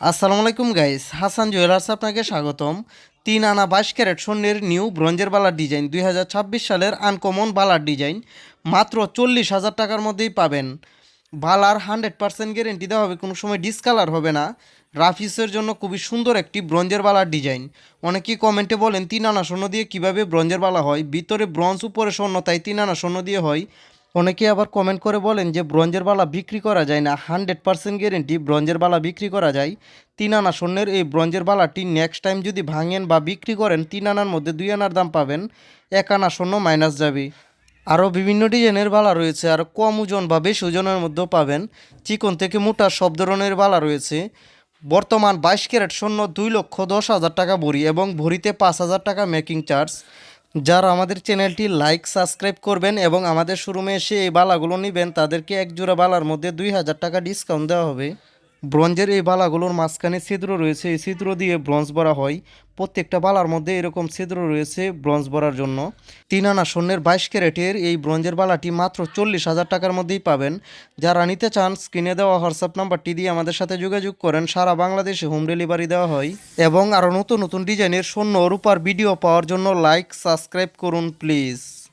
আসসালামু আলাইকুম guys Hasan jewellers আপনাকে স্বাগতম। তিন আনা বাইশ ক্যারেট স্বর্ণের নিউ ব্রঞ্জের বালার ডিজাইন দুই হাজার ছাব্বিশ সালের আনকমন বালার ডিজাইন মাত্র চল্লিশ হাজার টাকার মধ্যেই পাবেন। বালার হান্ড্রেড পার্সেন্ট গ্যারেন্টি দেওয়া হবে, কোনো সময় ডিসকালার হবে না। রাফিসের জন্য খুবই সুন্দর একটি ব্রঞ্জের বালার ডিজাইন অনেকেই কমেন্টে বলেন, তিন আনা স্বর্ণ দিয়ে কীভাবে ব্রঞ্জের বালা হয়? ভিতরে ব্রঞ্জ উপরে স্বর্ণ, তাই তিন আনা স্বর্ণ দিয়ে হয়। অনেকে আবার কমেন্ট করে বলেন যে, ব্রঞ্জের বালা বিক্রি করা যায় না। হান্ড্রেড পার্সেন্ট গ্যারেন্টি ব্রঞ্জের বালা বিক্রি করা যায়। তিন আনা স্বর্ণের এই ব্রঞ্জের বালাটি নেক্সট টাইম যদি ভাঙেন বা বিক্রি করেন, তিন আনার মধ্যে দুই আনার দাম পাবেন। এক আনা স্বর্ণ মাইনাস যাবে। আরও বিভিন্ন ডিজাইনের বালা রয়েছে, আর কম ওজন বা বেশি ওজনের মধ্যেও পাবেন। চিকন থেকে মোটা সব ধরনের বালা রয়েছে। বর্তমান বাইশ ক্যারেট স্বর্ণ দুই লক্ষ দশ হাজার টাকা ভরি এবং ভরিতে পাঁচ হাজার টাকা মেকিং চার্জ যারা আমাদের চ্যানেলটি লাইক, সাবস্ক্রাইব করবেন এবং আমাদের শোরুমে এসে এই বালাগুলো নেবেন, তাদেরকে এক জোড়া বালার মধ্যে দুই হাজার টাকা ডিসকাউন্ট দেওয়া হবে। ব্রঞ্জের এই বালাগুলোর মাঝখানে ছিদ্র রয়েছে। এই ছিদ্র দিয়ে ব্রঞ্জ ভরা হয়। প্রত্যেকটা বালার মধ্যে এরকম ছিদ্র রয়েছে ব্রঞ্জ ভরার জন্য। তিন আনা স্বর্ণের বাইশ ক্যারেটের এই ব্রঞ্জের বালাটি মাত্র চল্লিশ হাজার টাকার মধ্যেই পাবেন। যারা নিতে চান, স্ক্রিনে দেওয়া হোয়াটসঅ্যাপ নাম্বারটি দিয়ে আমাদের সাথে যোগাযোগ করেন। সারা বাংলাদেশে হোম ডেলিভারি দেওয়া হয়। এবং আরও নতুন নতুন ডিজাইনের স্বর্ণ রূপার ভিডিও পাওয়ার জন্য লাইক, সাবস্ক্রাইব করুন, প্লিজ।